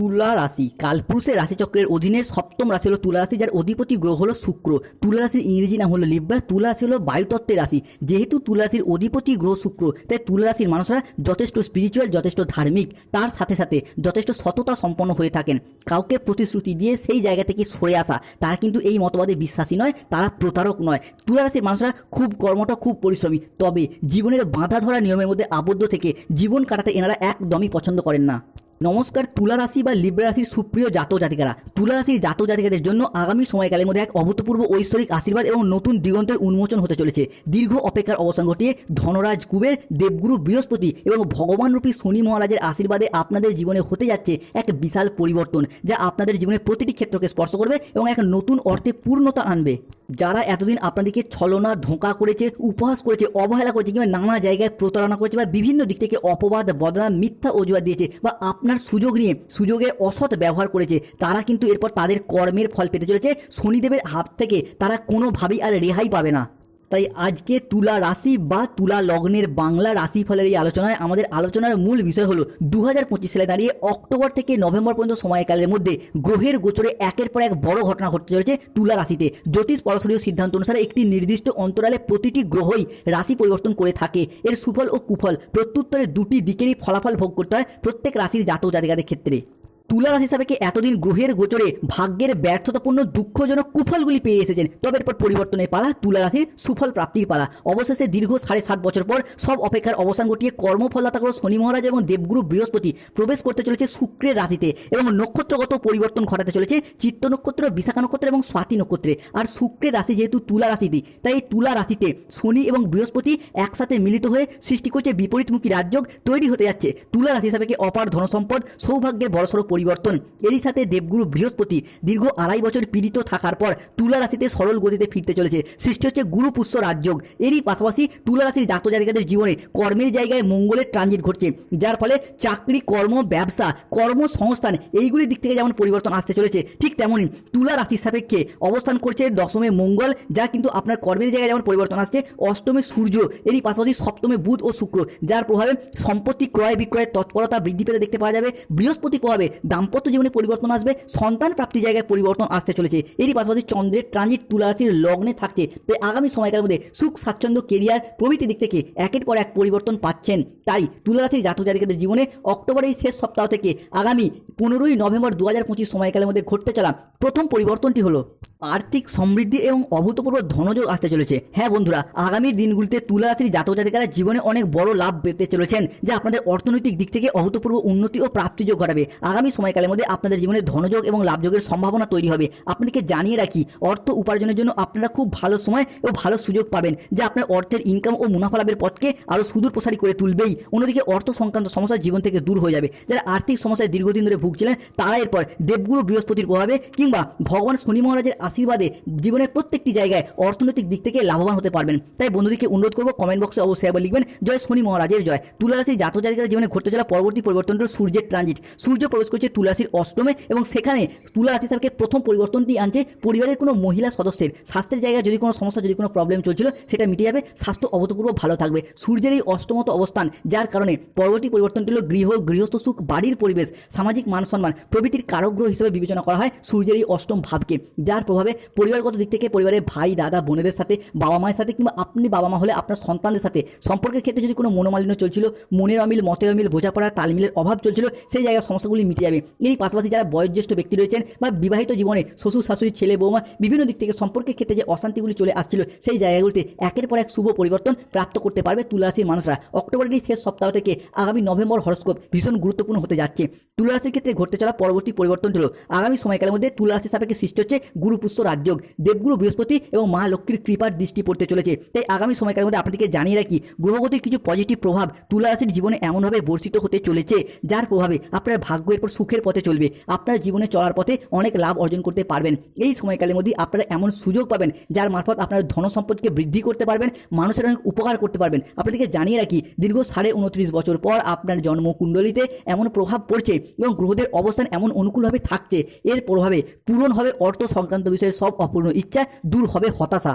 তুলা রাশি। কালপুরুষের রাশিচক্রের অধীনে সপ্তম রাশি হলো তুলা রাশি, যার অধিপতি গ্রহ হলো শুক্র। তুলা রাশির ইংরেজি নাম হলো লিব্রা তুলা রাশি হলো বায়ুতত্ত্বের রাশি। যেহেতু তুলা রাশির অধিপতি গ্রহ শুক্র, তাই তুলা রাশির মানুষরা যথেষ্ট স্পিরিচুয়াল যথেষ্ট ধার্মিক। তার সাথে সাথে যথেষ্ট সততা সম্পন্ন হয়ে থাকেন। কাউকে প্রতিশ্রুতি দিয়ে সেই জায়গা থেকে সরে আসা, তারা কিন্তু এই মতবাদে বিশ্বাসী নয়, তারা প্রতারক নয়। তুলা রাশির মানুষরা খুব কর্মটা খুব পরিশ্রমী। তবে জীবনের বাঁধা ধরা নিয়মের মধ্যে আবদ্ধ থেকে জীবন কাটাতে এনারা একদমই পছন্দ করেন না। নমস্কার, তুলা রাশি বা লিব্রা রাশির সুপ্রিয় জাত জাতিকারা। তুলা রাশির জাতক জাতিকাদের জন্য আগামী সময়কালের মধ্যে এক অভূতপূর্ব ঐশ্বরিক আশীর্বাদ এবং নতুন দিগন্তের উন্মোচন হতে চলেছে। দীর্ঘ অপেক্ষার অবসান ঘটিয়ে ধনরাজ কুবের দেবগুরু বৃহস্পতি এবং ভগবানরূপী শনি মহারাজের আশীর্বাদে আপনাদের জীবনে হতে যাচ্ছে এক বিশাল পরিবর্তন, যা আপনাদের জীবনের প্রতিটি ক্ষেত্রকে স্পর্শ করবে এবং এক নতুন অর্থে পূর্ণতা আনবে। যারা এতদিন আপনাদেরকে ছলনা, ধোঁকা করেছে, উপহাস করেছে, অবহেলা করেছে কিংবা নানা জায়গায় প্রতারণা করেছে বা বিভিন্ন দিক থেকে অপবাদ, বদনাম, মিথ্যা অজুহাত দিয়েছে বা আপনার সুযোগ নিয়ে সুযোগের অসৎ ব্যবহার করেছে, তারা কিন্তু এরপর তাদের কর্মের ফল পেতে চলেছে। শনিদেবের হাত থেকে তারা কোনোভাবেই আর রেহাই পাবে না। তাই আজকে তুলা রাশি বা তুলা লগ্নের বাংলা রাশি ফলের এই আলোচনায় আমাদের আলোচনার মূল বিষয় হলো দু হাজার পঁচিশ সালে দাঁড়িয়ে অক্টোবর থেকে নভেম্বর পর্যন্ত সময়কালের মধ্যে গ্রহের গোচরে একের পর এক বড় ঘটনা ঘটতে চলেছে তুলা রাশিতে। জ্যোতিষ পরশরীয় সিদ্ধান্ত অনুসারে একটি নির্দিষ্ট অন্তরালে প্রতিটি গ্রহই রাশি পরিবর্তন করে থাকে। এর সুফল ও কুফল প্রত্যুত্তরে দুটি দিকেরই ফলাফল ভোগ করতে হয় প্রত্যেক রাশির জাতক জাতিকাদের ক্ষেত্রে। তুলা রাশি সাপেক্ষে এতদিন গ্রহের গোচরে ভাগ্যের ব্যর্থতাপূর্ণ দুঃখজনক কুফলগুলি পেয়ে এসেছেন? তবে এরপর পরিবর্তনের পালা তুলা রাশির সুফল প্রাপ্তির পালা। অবশেষে দীর্ঘ সাড়ে সাত বছর পর সব অপেক্ষার অবসান ঘটিয়ে কর্মফলদাতা গ্রহ শনি মহারাজ এবং দেবগুরু বৃহস্পতি প্রবেশ করতে চলেছে শুক্রের রাশিতে এবং নক্ষত্রগত পরিবর্তন ঘটাতে চলেছে চিত্ত নক্ষত্র, বিশাখা নক্ষত্র এবং স্বাতি নক্ষত্রে। আর শুক্রের রাশি যেহেতু তুলা রাশিতে তাই তুলা রাশিতে শনি এবং বৃহস্পতি একসাথে মিলিত হয়ে সৃষ্টি করছে বিপরীতমুখী রাজযোগ তৈরি হতে যাচ্ছে। তুলা রাশি হিসাবে অপার ধনসম্পদ, সৌভাগ্যের বড়সড় পরিবর্তন। এরই সাথে দেবগুরু বৃহস্পতি দীর্ঘ আড়াই বছর পীড়িত থাকার পর তুলা রাশিতে সরল গতিতে ফিরতে চলেছে। সৃষ্টি হচ্ছে গুরু পুষ্য রাজযোগ। এরই পাশাপাশি তুলা রাশির জাতক জাতিকাদের জীবনে কর্মের জায়গায় মঙ্গলের ট্রানজিট ঘটছে, যার ফলে চাকরি, কর্ম, ব্যবসা, কর্মসংস্থান এইগুলির দিক থেকে যেমন পরিবর্তন আসতে চলেছে, ঠিক তেমনই তুলা রাশির সাপেক্ষে অবস্থান করছে দশমে মঙ্গল, যা কিন্তু আপনার কর্মের জায়গায় যেমন পরিবর্তন আসছে, অষ্টমে সূর্য, এরই পাশাপাশি সপ্তমে বুধ ও শুক্র, যার প্রভাবে সম্পত্তি ক্রয় বিক্রয়ের তৎপরতা বৃদ্ধি পেতে দেখতে পাওয়া যাবে। বৃহস্পতির প্রভাবে দাম্পত্য জীবনে পরিবর্তন আসবে, সন্তান প্রাপ্তি জায়গায় পরিবর্তন আসতে চলেছে। এরই পাশাপাশি চন্দ্রের ট্রানজিট তুলা রাশির লগ্নে থাকছে। তাই আগামী সময়কালের মধ্যে সুখ, স্বাচ্ছন্দ্য কেরিয়ার প্রভৃতি দিক থেকে একের পর এক পরিবর্তন পাচ্ছেন। তাই তুলা রাশির জাতক জাতিকাদের জীবনে অক্টোবরের শেষ সপ্তাহ থেকে আগামী পনেরোই নভেম্বর দু হাজার পঁচিশ সময়কালের মধ্যে ঘটতে চলা প্রথম পরিবর্তনটি হলো আর্থিক সমৃদ্ধি এবং অভূতপূর্ব ধনযোগ আসতে চলেছে। হ্যাঁ বন্ধুরা, আগামী দিনগুলিতে তুলা রাশির জাতক জাতিকারা জীবনে অনেক বড় লাভ পেতে চলেছেন, যা আপনাদের অর্থনৈতিক দিক থেকে অভূতপূর্ব উন্নতি ও প্রাপ্তিযোগ ঘটাবে। আগামী সময়কালের মধ্যে আপনাদের জীবনে ধনযোগ এবং লাভযোগের সম্ভাবনা তৈরি হবে। আপনাদেরকে জানিয়ে রাখি, অর্থ উপার্জনের জন্য আপনারা খুব ভালো সময় ও ভালো সুযোগ পাবেন, যা আপনার অর্থের ইনকাম ও মুনাফা লাভের পথকে আরও সুদূর প্রসারী করে তুলবেই। অন্যদিকে অর্থ সংক্রান্ত সমস্যা জীবন থেকে দূর হয়ে যাবে। যারা আর্থিক সমস্যায় দীর্ঘদিন ধরে ভুগছিলেন, তারা এরপর দেবগুরু বৃহস্পতির প্রভাবে কিংবা ভগবান শনি মহারাজের আশীর্বাদে জীবনের প্রত্যেকটি জায়গায় অর্থনৈতিক দিক থেকে লাভবান হতে পারবেন। তাই বন্ধুদেরকে অনুরোধ করব কমেন্ট বক্সে অবশ্যই একবার লিখবেন, জয় শনি মহারাজের জয়। তুলারাশির জাতক জাতিকার জীবনে ঘটতে চলা পরবর্তী পরিবর্তন হল সূর্যের ট্রানজিট সূর্য প্রবেশ করছে তুলারাশির অষ্টমে এবং সেখানে তুলা হিসাবে প্রথম পরিবর্তনটি আনছে পরিবারের কোনো মহিলা সদস্যের। স্বাস্থ্যের জায়গায় যদি কোনো সমস্যা, যদি কোনো প্রবলেম চলছিল, সেটা মিটে যাবে, স্বাস্থ্য অভূতপূর্ব ভালো থাকবে। সূর্যের এই অষ্টমত অবস্থান, যার কারণে পরবর্তী পরিবর্তনটি হল গৃহ, গৃহস্থ সুখ, বাড়ির পরিবেশ, সামাজিক মান সম্মান, প্রভৃতির কারগ্রহ হিসেবে বিবেচনা করা হয় সূর্যের এই অষ্টম ভাবকে। যার প্রভাবে পরিবারগত দিক থেকে পরিবারের ভাই, দাদা, বোনেদের সাথে, বাবা মায়ের সাথে কিংবা আপনি বাবা মা হলে আপনার সন্তানদের সাথে সম্পর্কের ক্ষেত্রে যদি কোনো মনোমালিন্য চলছিল, মনের অমিল, মতের অমিল, বোঝাপড়ার তালমিলের অভাব চলছিল, সেই জায়গায় সমস্যাগুলি মিটে যাবে। এর পাশাপাশি যারা বয়োজ্যেষ্ঠ ব্যক্তি রয়েছেন বা বিবাহিত জীবনে শ্বশুর, শাশুড়ি, ছেলে, বৌমা বিভিন্ন দিক থেকে সম্পর্কের ক্ষেত্রে যে অশান্তিগুলি চলে আসছিল, সেই জায়গাগুলিতে একের পর এক শুভ পরিবর্তন প্রাপ্ত করতে পারবে তুলারাশির মানুষরা। অক্টোবরের শেষ সপ্তাহ থেকে আগামী নভেম্বর হরস্কোপ ভীষণ গুরুত্বপূর্ণ হতে যাচ্ছে। তুলারাশির ক্ষেত্রে ঘটতে চলা পরবর্তী পরিবর্তন হলো, আগামী সময়কালের মধ্যে তুলারাশি সাপেক্ষে সৃষ্টি হচ্ছে গুরুপুষ্য রাজযোগ। দেবগুরু বৃহস্পতি এবং মা লক্ষ্মীর কৃপার দৃষ্টি পড়তে চলেছে। তাই আগামী সময়কালের মধ্যে আপনাদেরকে জানিয়ে রাখি, গ্রহগতির কিছু পজিটিভ প্রভাব তুলারাশির জীবনে এমনভাবে বর্ষিত হতে চলেছে, যার প্রভাবে আপনার ভাগ্য এরপর সুখের পথে চলবে। আপনার জীবনে চলার পথে অনেক লাভ অর্জন করতে পারবেন। এই সময়কালের মধ্যে আপনারা এমন সুযোগ পাবেন, যার মারফত আপনার ধন সম্পদকে বৃদ্ধি করতে পারবেন, মানুষের অনেক উপকার করতে পারবেন। আপনাদেরকে জানিয়ে রাখি, দীর্ঘ সাড়ে উনত্রিশ বছর পর আপনার জন্মকুণ্ডলিতে এমন প্রভাব পড়ছে এবং গ্রহদের অবস্থান এমন অনুকূলভাবে থাকছে। এর প্রভাবে পূরণ হবে অর্থ সংক্রান্ত বিষয়ের সব অপূর্ণ ইচ্ছা, দূর হবে হতাশা।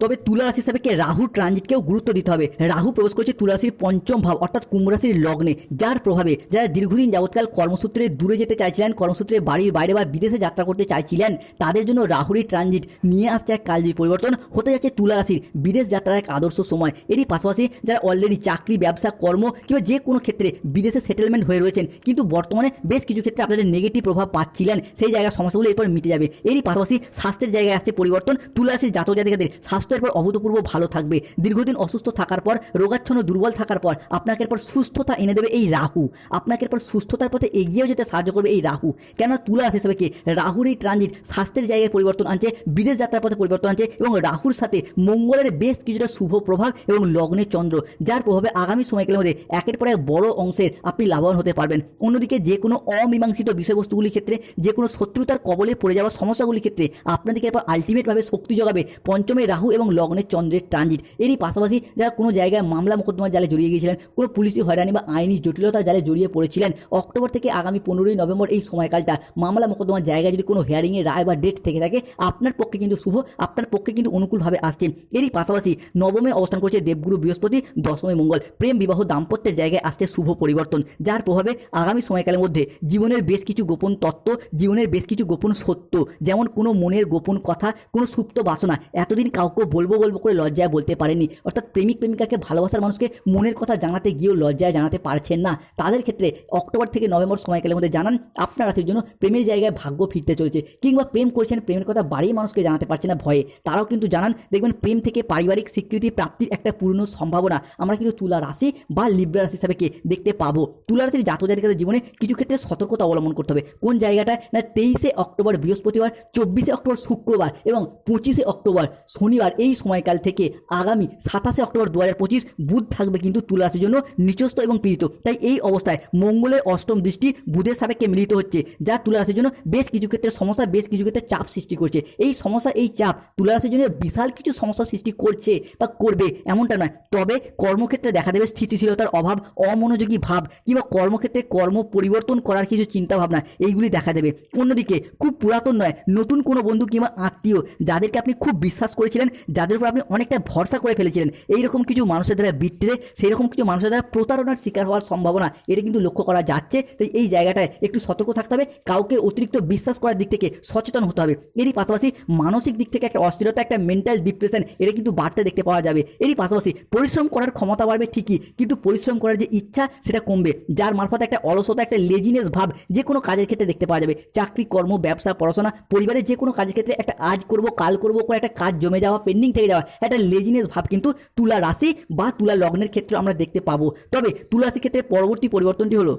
তবে তুলা রাশি হিসাবে কে রাহুর ট্রানজিটকেও গুরুত্ব দিতে হবে? রাহু প্রবেশ করছে তুলা পঞ্চম ভাব, অর্থাৎ কুম্ভ রাশির লগ্নে, যার প্রভাবে যারা দীর্ঘদিন যাবৎকাল কর্মসূত্রে দূরে যেতে চাইছিলেন, কর্মসূত্রে বাড়ির বাইরে বা বিদেশে যাত্রা করতে চাইছিলেন, তাদের জন্য রাহুরই ট্রানজিট নিয়ে আসছে এক কালজয়ী পরিবর্তন। হতে যাচ্ছে তুলা রাশির বিদেশ যাত্রার এক আদর্শ সময়। এরই পাশাপাশি যারা অলরেডি চাকরি, ব্যবসা, কর্ম কিংবা যে কোনো ক্ষেত্রে বিদেশে সেটেলমেন্ট হয়ে রয়েছেন, কিন্তু বর্তমানে বেশ কিছু ক্ষেত্রে আপনাদের নেগেটিভ প্রভাব পাচ্ছিলেন, সেই জায়গার সমস্যাগুলো এরপর মিটে যাবে। এরই পাশাপাশি স্বাস্থ্যের জায়গায় আসছে পরিবর্তন। তুলা রাশির জাতক জাতিকাদের স্বাস্থ্য এরপর অভূতপূর্ব ভালো থাকবে। দীর্ঘদিন অসুস্থ থাকার পর, রোগাচ্ছন্ন, দুর্বল থাকার পর আপনাকে এরপর সুস্থতা এনে দেবে এই রাহু। আপনাকে এরপর সুস্থতার পথে এগিয়েও যেতে সাহায্য করবে এই রাহু। কেন তুলা রাশি হিসেবে কি? রাহুর এই ট্রানজিট স্বাস্থ্যের জায়গায় পরিবর্তন আনছে, বিদেশ যাত্রার পথে পরিবর্তন আনছে এবং রাহুর সাথে মঙ্গলের বেশ কিছুটা শুভ প্রভাব এবং লগ্নে চন্দ্র, যার প্রভাবে আগামী সময়কালের মধ্যে একের পর এক বড় অংশের আপনি লাভবান হতে পারবেন। অন্যদিকে যে কোনো অমীমাংসিত বিষয়বস্তুগুলির ক্ষেত্রে, যে কোনো শত্রুতার কবলে পড়ে যাওয়া সমস্যাগুলির ক্ষেত্রে আপনাদেরকে এরপর আলটিমেটভাবে শক্তি জোগাবে পঞ্চমে রাহু এবং লগ্নের চন্দ্রের ট্রানজিট এরই পাশাপাশি যারা কোনো জায়গায় মামলা মোকদ্দমার জালে জড়িয়ে গিয়েছিলেন, কোনো পুলিশি হয়রানি বা আইনি জটিলতা জালে জড়িয়ে পড়েছিলেন, অক্টোবর থেকে আগামী পনেরোই নভেম্বর এই সময়কালটা। মামলা মোকদ্দমার জায়গায় যদি কোনো হেয়ারিংয়ের রায় বা ডেট থেকে থাকে, আপনার পক্ষে কিন্তু শুভ, আপনার পক্ষে কিন্তু অনুকূলভাবে আসছে। এরই পাশাপাশি নবমে অবস্থান করছে দেবগুরু বৃহস্পতি, দশমে মঙ্গল। প্রেম বিবাহ দাম্পত্যের জায়গায় আসছে শুভ পরিবর্তন, যার প্রভাবে আগামী সময়কালের মধ্যে জীবনের বেশ কিছু গোপন তত্ত্ব, জীবনের বেশ কিছু গোপন সত্য, যেমন কোনো মনের গোপন কথা, কোনো সুপ্ত বাসনা, এতদিন কাউকে বলব বলব করে লজ্জায় বলতে পারেনি। অর্থাৎ প্রেমিক প্রেমিকাকে ভালোবাসার মানুষকে মনের কথা জানাতে গিয়েও লজ্জায় জানাতে পারছেন না। তাদের ক্ষেত্রে অক্টোবর থেকে নভেম্বর সময়কালের মধ্যে জানান, আপনার রাশির জন্য প্রেমের জায়গায় ভাগ্য ফিরতে চলেছে। কিংবা প্রেম করছেন, প্রেমের কথা বাড়ির মানুষকে জানাতে পারছে না ভয়ে। তারাও কিন্তু জানান, দেখবেন প্রেম থেকে পারিবারিক স্বীকৃতি প্রাপ্তির একটা পূর্ণ সম্ভাবনা। আমরা কিন্তু তুলা রাশি বা লিব্রা রাশি হিসাবে কে দেখতে পাবো। তুলা রাশির জাতক জাতিকাদের জীবনে কিছু ক্ষেত্রে সতর্কতা অবলম্বন করতে হবে। কোন জায়গাটায়? না, তেইশে অক্টোবর, বৃহস্পতিবার, চব্বিশে অক্টোবর, শুক্রবার এবং পঁচিশে অক্টোবর, শনিবার এই সময়কাল থেকে আগামী সাতাশে অক্টোবর দু হাজার পঁচিশ বুধ থাকবে কিন্তু তুলা জন্য নিচস্থ এবং পীড়িত। তাই এই অবস্থায় মঙ্গলের অষ্টম দৃষ্টি বুধের সাপেক্ষে মিলিত হচ্ছে, যা তুলা রাশির জন্য বেশ কিছু ক্ষেত্রে সমস্যা, বেশ কিছু ক্ষেত্রে চাপ সৃষ্টি করছে। এই সমস্যা, এই চাপ তুলা জন্য বিশাল কিছু সমস্যা সৃষ্টি করছে বা করবে এমনটা নয়। তবে কর্মক্ষেত্রে দেখা দেবে স্থিতিশীলতার অভাব, অমনোযোগী ভাব কিংবা কর্মক্ষেত্রে কর্ম পরিবর্তন করার কিছু চিন্তা ভাবনা এইগুলি দেখা দেবে। অন্যদিকে খুব পুরাতন নয়, নতুন কোনো বন্ধু কিংবা আত্মীয় যাদেরকে আপনি খুব বিশ্বাস করেছিলেন যাদের উপর আপনি অনেকটা ভরসা করে ফেলেছিলেন, এইরকম কিছু মানুষের দ্বারা বিট্রে সেই রকম কিছু মানুষের দ্বারা প্রতারণার শিকার হওয়ার সম্ভাবনা, এটা কিন্তু লক্ষ্য করা যাচ্ছে। তাই এই জায়গাটায় একটু সতর্ক থাকতে হবে, কাউকে অতিরিক্ত বিশ্বাস করার দিক থেকে সচেতন হতে হবে। এরই পাশাপাশি মানসিক দিক থেকে একটা অস্থিরতা, একটা মেন্টাল ডিপ্রেশন এটা কিন্তু বাড়তে দেখতে পাওয়া যাবে। এরই পাশাপাশি পরিশ্রম করার ক্ষমতা বাড়বে ঠিকই, কিন্তু পরিশ্রম করার যে ইচ্ছা, সেটা কমবে, যার মারফত একটা অলসতা, একটা লেজিনেস ভাব যে কোনো কাজের ক্ষেত্রে দেখতে পাওয়া যাবে। চাকরি, কর্ম, ব্যবসা, পড়াশোনা, পরিবারের যে কোনো কাজের ক্ষেত্রে একটা আজ করব, কাল করব করে একটা কাজ জমে যাওয়া পেন্ডিং থেকে যাওয়া, একটা লেজিনেস ভাব কিন্তু তুলা রাশি বা তুলা লগ্নের ক্ষেত্রে আমরা দেখতে পাবো। তবে তুলা রাশির ক্ষেত্রে পরবর্তী পরিবর্তনটি হলো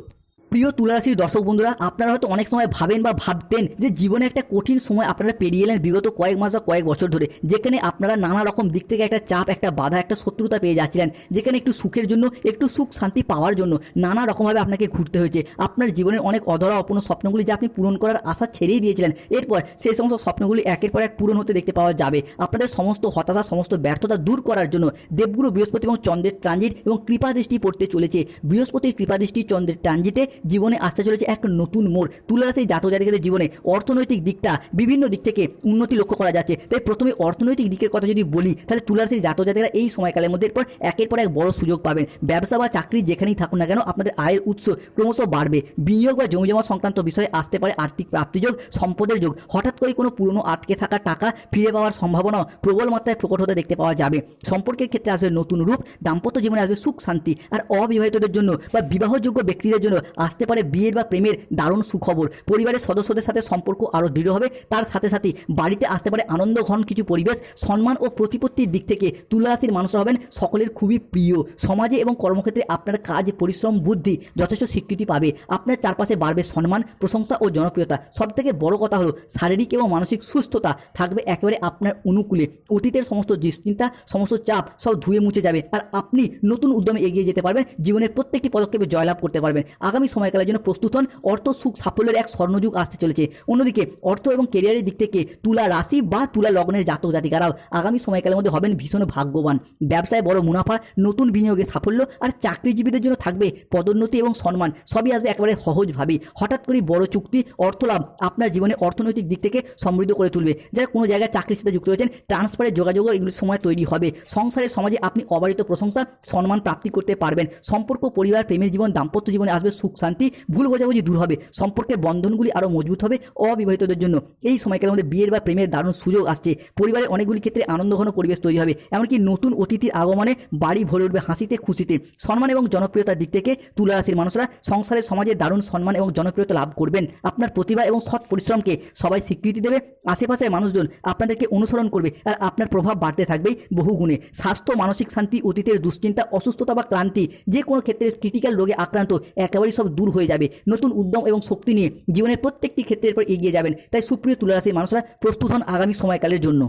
প্রিয় তুলারাশির দর্শক বন্ধুরা, আপনারা হয়তো অনেক সময় ভাবেন বা ভাবতেন যে জীবনে একটা কঠিন সময় আপনারা পেরিয়ে এলেন বিগত কয়েক মাস বা কয়েক বছর ধরে, যেখানে আপনারা নানা রকম দিক থেকে একটা চাপ, একটা বাধা, একটা শত্রুতা পেয়ে যাচ্ছিলেন, যেখানে একটু সুখের জন্য, একটু সুখ শান্তি পাওয়ার জন্য নানা রকমভাবে আপনাকে ঘুরতে হয়েছে। আপনার জীবনের অনেক অধরা অপূর্ণ স্বপ্নগুলি যা আপনি পূরণ করার আশা ছেড়েই দিয়েছিলেন, এরপর সেই সমস্ত স্বপ্নগুলি একের পর এক পূরণ হতে দেখতে পাওয়া যাবে। আপনাদের সমস্ত হতাশা, সমস্ত ব্যর্থতা দূর করার জন্য দেবগুরু বৃহস্পতি এবং চন্দ্রের ট্রানজিট এবং কৃপা দৃষ্টি পড়তে চলেছে। বৃহস্পতির কৃপা দৃষ্টি চন্দ্রের ট্রানজিটে জীবনে আসতে চলেছে এক নতুন মোড়। তুলা রাশির জাতক জাতিকাদের জীবনে অর্থনৈতিক দিকটা বিভিন্ন দিক থেকে উন্নতি লক্ষ্য করা যাচ্ছে। তাই প্রথমে অর্থনৈতিক দিকের কথা যদি বলি, তাহলে তুলা রাশির জাতক জাতিকারা এই সময়কালের মধ্যে এরপর একের পর এক বড় সুযোগ পাবেন। ব্যবসা বা চাকরি যেখানেই থাকুন না কেন, আপনাদের আয়ের উৎস ক্রমশ বাড়বে। বিনিয়োগ বা জমি জমা সংক্রান্ত বিষয়ে আসতে পারে আর্থিক প্রাপ্তিযোগ, সম্পদের যোগ। হঠাৎ করে কোনো পুরনো আটকে থাকা টাকা ফিরে পাওয়ার সম্ভাবনা প্রবল মাত্রায় প্রকট হতে দেখতে পাওয়া যাবে। সম্পর্কের ক্ষেত্রে আসবে নতুন রূপ, দাম্পত্য জীবনে আসবে সুখ শান্তি। আর অবিবাহিতদের জন্য বা বিবাহযোগ্য ব্যক্তিদের জন্য আসতে পারে বিয়ের বা প্রেমের দারুণ সুখবর। পরিবারের সদস্যদের সাথে সম্পর্ক আরও দৃঢ় হবে। তার সাথে সাথে বাড়িতে আসতে পারে আনন্দ ঘন কিছু পরিবেশ। সম্মান ও প্রতিপত্তির দিক থেকে তুলা রাশির মানুষরা হবেন সকলের খুবই প্রিয়। সমাজে এবং কর্মক্ষেত্রে আপনার কাজ, পরিশ্রম, বুদ্ধি যথেষ্ট স্বীকৃতি পাবে। আপনার চারপাশে বাড়বে সম্মান, প্রশংসা ও জনপ্রিয়তা। সব থেকে বড় কথা হলো শারীরিক এবং মানসিক সুস্থতা থাকবে একেবারে আপনার অনুকূলে। অতীতের সমস্ত দুশ্চিন্তা, সমস্ত চাপ সব ধুয়ে মুছে যাবে। আর আপনি নতুন উদ্যমে এগিয়ে যেতে পারবেন। জীবনের প্রত্যেকটি পদক্ষেপে জয়লাভ করতে পারবেন। আগামী সময়কালের জন্য প্রস্তুত হন। অর্থ, সুখ, সাফল্যের এক স্বর্ণযুগ আসতে চলেছে। অন্যদিকে, অর্থ এবং কেরিয়ারের দিক থেকে তুলা রাশি বা তুলা লগ্নের জাতক জাতিকারাও আগামী সময়কালের মধ্যে হবেন ভীষণ ভাগ্যবান। ব্যবসায় বড় মুনাফা, নতুন বিনিয়োগে সাফল্য আর চাকরিজীবীদের জন্য থাকবে পদোন্নতি এবং সম্মান। সবই আসবে একেবারে সহজভাবে হঠাৎ করে বড় চুক্তি অর্থ লাভ আপনার জীবনে অর্থনৈতিক দিক থেকে সমৃদ্ধ করে তুলবে। যারা কোনো জায়গায় চাকরির সাথে যুক্ত রয়েছেন, ট্রান্সফারের যোগাযোগও এগুলির সময় তৈরি হবে। সংসারে সমাজে আপনি অবারিত প্রশংসা, সম্মান প্রাপ্তি করতে পারবেন। সম্পর্ক, পরিবার, প্রেমের জীবন, দাম্পত্য জীবনে আসবে সুখ শান্তি ভুল বোঝাবুঝি দূর হবে, সম্পর্কের বন্ধনগুলি আরও মজবুত হবে অবিবাহিতদের জন্য। এই সময়কালের মধ্যে বিয়ের বা প্রেমের দারুণ সুযোগ আসছে। পরিবারের অনেকগুলি ক্ষেত্রে আনন্দঘন পরিবেশ তৈরি হবে, এমনকি নতুন অতিথির আগমনে বাড়ি ভরে উঠবে হাসিতে, খুশিতে। সম্মান এবং জনপ্রিয়তার দিক থেকে তুলা রাশির মানুষরা সংসারের সমাজে দারুণ সম্মান এবং জনপ্রিয়তা লাভ করবেন। আপনার প্রতিভা এবং সৎ পরিশ্রমকে সবাই স্বীকৃতি দেবে। আশেপাশের মানুষজন আপনাদেরকে অনুসরণ করবে আর আপনার প্রভাব বাড়তে থাকবেই বহুগুণে। স্বাস্থ্য, মানসিক শান্তি, অতীতের দুশ্চিন্তা, অসুস্থতা বা ক্লান্তি, যে কোনো ক্ষেত্রে ক্রিটিক্যাল রোগে আক্রান্ত, একেবারেই সব দূর হয়ে যাবে। নতুন উদ্যম এবং শক্তি নিয়ে জীবনের প্রত্যেকটি ক্ষেত্রের পর এগিয়ে যাবেন। তাই সুপ্রিয় তুলারাশির মানুষরা, প্রস্তুত হন আগামী সময়কালের জন্য।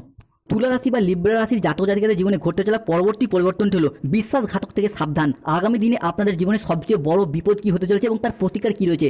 তুলা রাশি বা লিব্রা রাশির জাতক জাতিকাদের জীবনে ঘটতে চলা পরবর্তী পরিবর্তনটি হলো বিশ্বাসঘাতক থেকে সাবধান। আগামী দিনে আপনাদের জীবনে সবচেয়ে বড় বিপদ কী হতে চলেছে এবং তার প্রতিকার কী রয়েছে?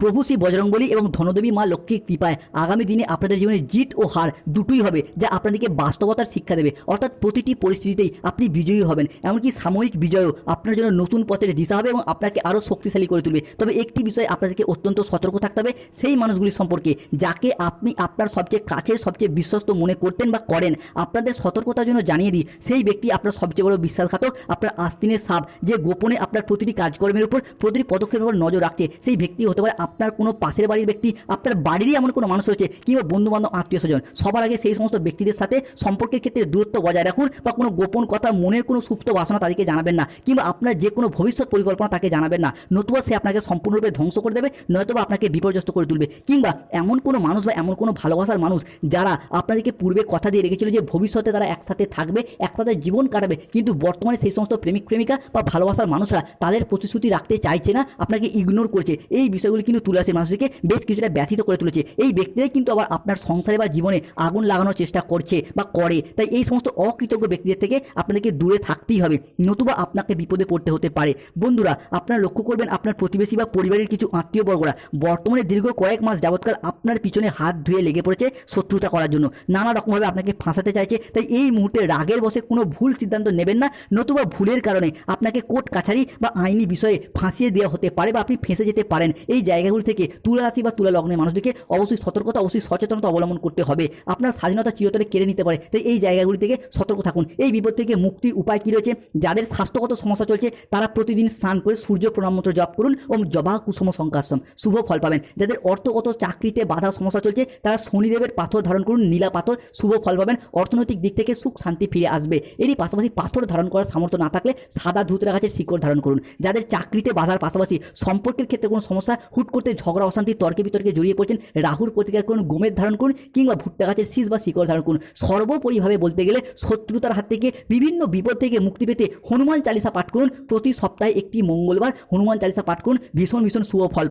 প্রভু শ্রী বজরংবলী এবং ধনদেবী মা লক্ষ্মীর কৃপায় আগামী দিনে আপনাদের জীবনে জিত ও হার দুটোই হবে, যা আপনাদেরকে বাস্তবতার শিক্ষা দেবে। অর্থাৎ প্রতিটি পরিস্থিতিতেই আপনি বিজয়ী হবেন, এমনকি সাময়িক বিজয়ও আপনার জন্য নতুন পথের দিশা হবে এবং আপনাকে আরও শক্তিশালী করে তুলবে। তবে একটি বিষয়ে আপনাদেরকে অত্যন্ত সতর্ক থাকতে হবে, সেই মানুষগুলি সম্পর্কে, যাকে আপনি আপনার সবচেয়ে কাছের, সবচেয়ে বিশ্বস্ত মনে করতেন বা করেন, আপনাদের সতর্কতার জন্য জানিয়ে দিই, সেই ব্যক্তি আপনার সবচেয়ে বড় বিশ্বাসঘাতক, আপনার আস্তিনের সাপ, যে গোপনে আপনার প্রতিটি কাজকর্মের উপর প্রতিটি পদক্ষেপের উপর নজর রাখছে, সেই ব্যক্তি হতে পারে আপনার কোনো পাশের বাড়ির ব্যক্তি, আপনার বাড়িরই এমন কোনো মানুষ রয়েছে কিংবা বন্ধু বান্ধব আত্মীয় স্বজন, সবার আগে সেই সমস্ত ব্যক্তিদের সাথে সম্পর্কের ক্ষেত্রে দূরত্ব বজায় রাখুন বা কোনো গোপন কথা, মনের কোনো সুপ্ত বাসনা তাদেরকে জানাবেন না কিংবা আপনার যে কোনো ভবিষ্যৎ পরিকল্পনা তাকে জানাবেন না। নতুবা সে আপনাকে সম্পূর্ণরূপে ধ্বংস করে দেবে, নয়তোবা আপনাকে বিপর্যস্ত করে তুলবে কিংবা এমন কোনো মানুষ বা এমন কোনো ভালোবাসার মানুষ যারা আপনাদেরকে পূর্বে কথা দিয়ে রেখেছিল যে ভবিষ্যতে তারা একসাথে থাকবে, একসাথে জীবন কাটাবে, কিন্তু বর্তমানে সেই সমস্ত প্রেমিক প্রেমিকা বা ভালোবাসার মানুষরা তাদের প্রতিশ্রুতি রাখতে চাইছে না, আপনাকে ইগনোর করছে। এই বিষয়গুলি কিন্তু তুলাসের মানুষদেরকে বেশ কিছুটা ব্যথিত করে তুলেছে। এই ব্যক্তিরাই কিন্তু আবার আপনার সংসারে বা জীবনে আগুন লাগানোর চেষ্টা করছে বা করে। তাই এই সমস্ত অকৃতজ্ঞ ব্যক্তিদের থেকে আপনাদেরকে দূরে থাকতেই হবে। নতুবা আপনাকে বিপদে পড়তে হতে পারে। বন্ধুরা, আপনারা লক্ষ্য করবেন আপনার প্রতিবেশী বা পরিবারের কিছু আত্মীয় বর্গরা বর্তমানে দীর্ঘ কয়েক মাস যাবৎকাল আপনার পিছনে হাত ধুয়ে লেগে পড়েছে শত্রুতা করার জন্য। নানা রকমভাবে আপনাকে ফাঁসাতে চাইছে। তাই এই মুহূর্তে রাগের বসে কোনো ভুল সিদ্ধান্ত নেবেন না। নতুবা ভুলের কারণে আপনাকে কোর্ট কাছারি বা আইনি বিষয়ে ফাঁসিয়ে দেওয়া হতে পারে বা আপনি ফেঁসে যেতে পারেন। এই জায়গাগুলি থেকে তুলা রাশি বা তুলা লগ্নের মানুষদেরকে অবশ্যই সতর্কতা, অবশ্যই সচেতনতা অবলম্বন করতে হবে। আপনার স্বাধীনতা চিরতরে কেড়ে নিতে পারে। তাই এই জায়গাগুলি থেকে সতর্ক থাকুন। এই বিপদ থেকে মুক্তির উপায় কী রয়েছে? যাদের স্বাস্থ্যগত সমস্যা চলছে, তারা প্রতিদিন স্নান করে সূর্য প্রণাম মন্ত্র জপ করুন ও জবা কুসুম সংকাশ্রম শুভ ফল পাবেন। যাদের অর্থগত চাকরিতে বাধার সমস্যা চলছে, তারা শনিদেবের পাথর ধারণ করুন, নীলা পাথর, শুভ ফল পাবেন। অর্থনৈতিক দিক থেকে সুখ, শান্তি ফিরে আসবে। এরই পাশাপাশি পাথর ধারণ করার সামর্থ্য না থাকলে সাদা ধুতরা গাছের শিকড় ধারণ করুন। যাদের চাকরিতে বাধার পাশাপাশি সম্পর্কের ক্ষেত্রে কোনো সমস্যা, হুট করতে ঝগড়া, অশান্তি, তর্কে বিতর্কে জড়িয়ে পড়ছেন রাহুর প্রতিকার করুন গোমের ধারণ করুন কিংবা ভুট্টা গাছের শীষ বা শিকড় ধারণ করুন সর্বোপরিভাবে বলতে গেলে শত্রুতার হাত থেকে, বিভিন্ন বিপদ থেকে মুক্তি পেতে হনুমান চালিসা পাঠ করুন। প্রতি সপ্তাহে একটি মঙ্গলবার হনুমান চালিসা পাঠ করুন। ভীষণ ভীষণ শুভ ফল